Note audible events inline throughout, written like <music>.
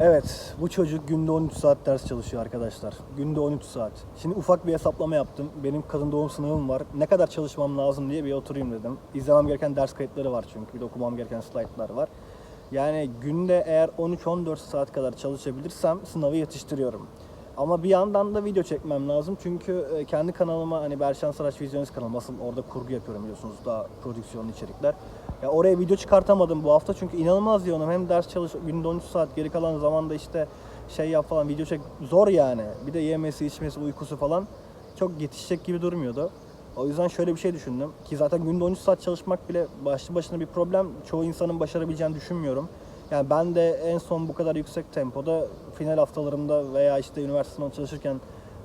Evet, bu çocuk günde 13 saat ders çalışıyor arkadaşlar. Günde 13 saat. Şimdi ufak bir hesaplama yaptım. Benim kadın doğum sınavım var. Ne kadar çalışmam lazım diye bir oturayım dedim. İzlemem gereken ders kayıtları var çünkü. Bir de okumam gereken slaytlar var. Yani günde eğer 13-14 saat kadar çalışabilirsem sınavı yetiştiriyorum. Ama bir yandan da video çekmem lazım çünkü e, kendi kanalıma hani Berşan Saraç Vizyonist kanalım asıl orada kurgu yapıyorum biliyorsunuz daha prodüksiyonlu içerikler. Ya oraya video çıkartamadım bu hafta çünkü inanılmaz yoğunum. Hem ders çalış günde 13 saat geri kalan zamanda işte şey yap falan video çek zor yani. Bir de yemesi, içmesi, uykusu falan çok yetişecek gibi durmuyordu. O yüzden şöyle bir şey düşündüm ki zaten günde 13 saat çalışmak bile başlı başına bir problem. Çoğu insanın başarabileceğini düşünmüyorum. Yani ben de en son bu kadar yüksek tempoda final haftalarımda veya işte üniversite sınavı çalışırken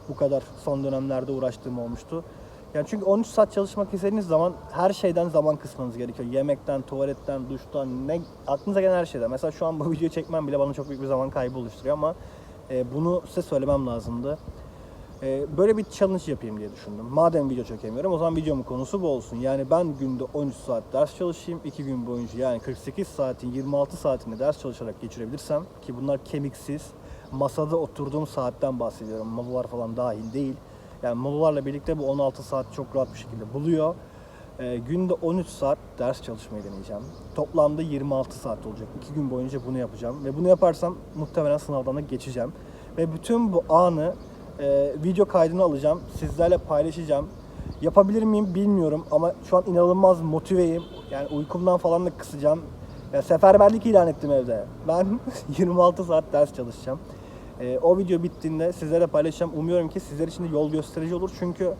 bu kadar son dönemlerde uğraştığım olmuştu. Yani çünkü 13 saat çalışmak istediğiniz zaman her şeyden zaman kısmanız gerekiyor. Yemekten, tuvaletten, duştan, ne aklınıza gelen her şeyden. Mesela şu an bu <laughs> videoyu çekmem bile bana çok büyük bir zaman kaybı oluşturuyor ama e, bunu size söylemem lazımdı. E, böyle bir challenge yapayım diye düşündüm. Madem video çekemiyorum o zaman videomun konusu bu olsun. Yani ben günde 13 saat ders çalışayım. 2 gün boyunca yani 48 saatin 26 saatini ders çalışarak geçirebilirsem ki bunlar kemiksiz masada oturduğum saatten bahsediyorum. Molalar falan dahil değil. Yani molalarla birlikte bu 16 saat çok rahat bir şekilde buluyor. Ee, günde 13 saat ders çalışmayı deneyeceğim. Toplamda 26 saat olacak. 2 gün boyunca bunu yapacağım. Ve bunu yaparsam muhtemelen sınavdan da geçeceğim. Ve bütün bu anı e, video kaydını alacağım. Sizlerle paylaşacağım. Yapabilir miyim bilmiyorum ama şu an inanılmaz motiveyim. Yani uykumdan falan da kısacağım. Ya seferberlik ilan ettim evde. Ben <laughs> 26 saat ders çalışacağım. Ee, o video bittiğinde sizlere paylaşacağım. Umuyorum ki sizler için de yol gösterici olur. Çünkü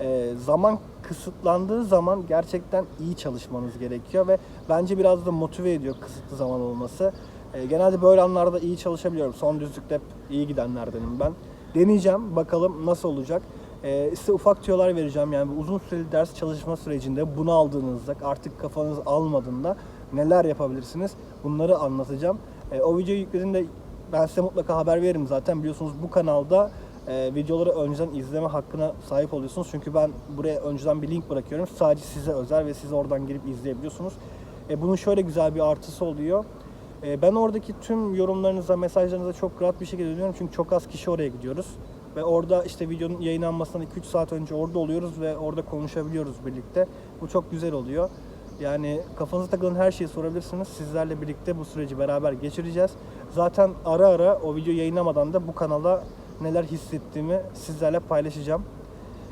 e, zaman kısıtlandığı zaman gerçekten iyi çalışmanız gerekiyor ve bence biraz da motive ediyor kısıtlı zaman olması. E, genelde böyle anlarda iyi çalışabiliyorum. Son düzlükte hep iyi gidenlerdenim ben. Deneyeceğim. Bakalım nasıl olacak. E, size ufak tüyolar vereceğim. Yani uzun süreli ders çalışma sürecinde bunu aldığınızda artık kafanız almadığında neler yapabilirsiniz? Bunları anlatacağım. E, o videoyu yüklediğimde ben size mutlaka haber veririm zaten biliyorsunuz bu kanalda e, videoları önceden izleme hakkına sahip oluyorsunuz. Çünkü ben buraya önceden bir link bırakıyorum. Sadece size özel ve siz oradan girip izleyebiliyorsunuz. E, bunun şöyle güzel bir artısı oluyor. E, ben oradaki tüm yorumlarınıza, mesajlarınıza çok rahat bir şekilde dönüyorum. Çünkü çok az kişi oraya gidiyoruz. Ve orada işte videonun yayınlanmasından 2-3 saat önce orada oluyoruz ve orada konuşabiliyoruz birlikte. Bu çok güzel oluyor. Yani kafanıza takılan her şeyi sorabilirsiniz. Sizlerle birlikte bu süreci beraber geçireceğiz. Zaten ara ara o video yayınlamadan da bu kanalda neler hissettiğimi sizlerle paylaşacağım.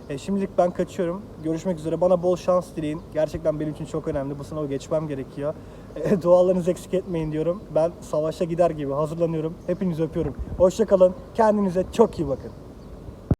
E, şimdilik ben kaçıyorum. Görüşmek üzere. Bana bol şans dileyin. Gerçekten benim için çok önemli. Bu sınavı geçmem gerekiyor. E, <laughs> dualarınızı eksik etmeyin diyorum. Ben savaşa gider gibi hazırlanıyorum. Hepinizi öpüyorum. Hoşçakalın. Kendinize çok iyi bakın.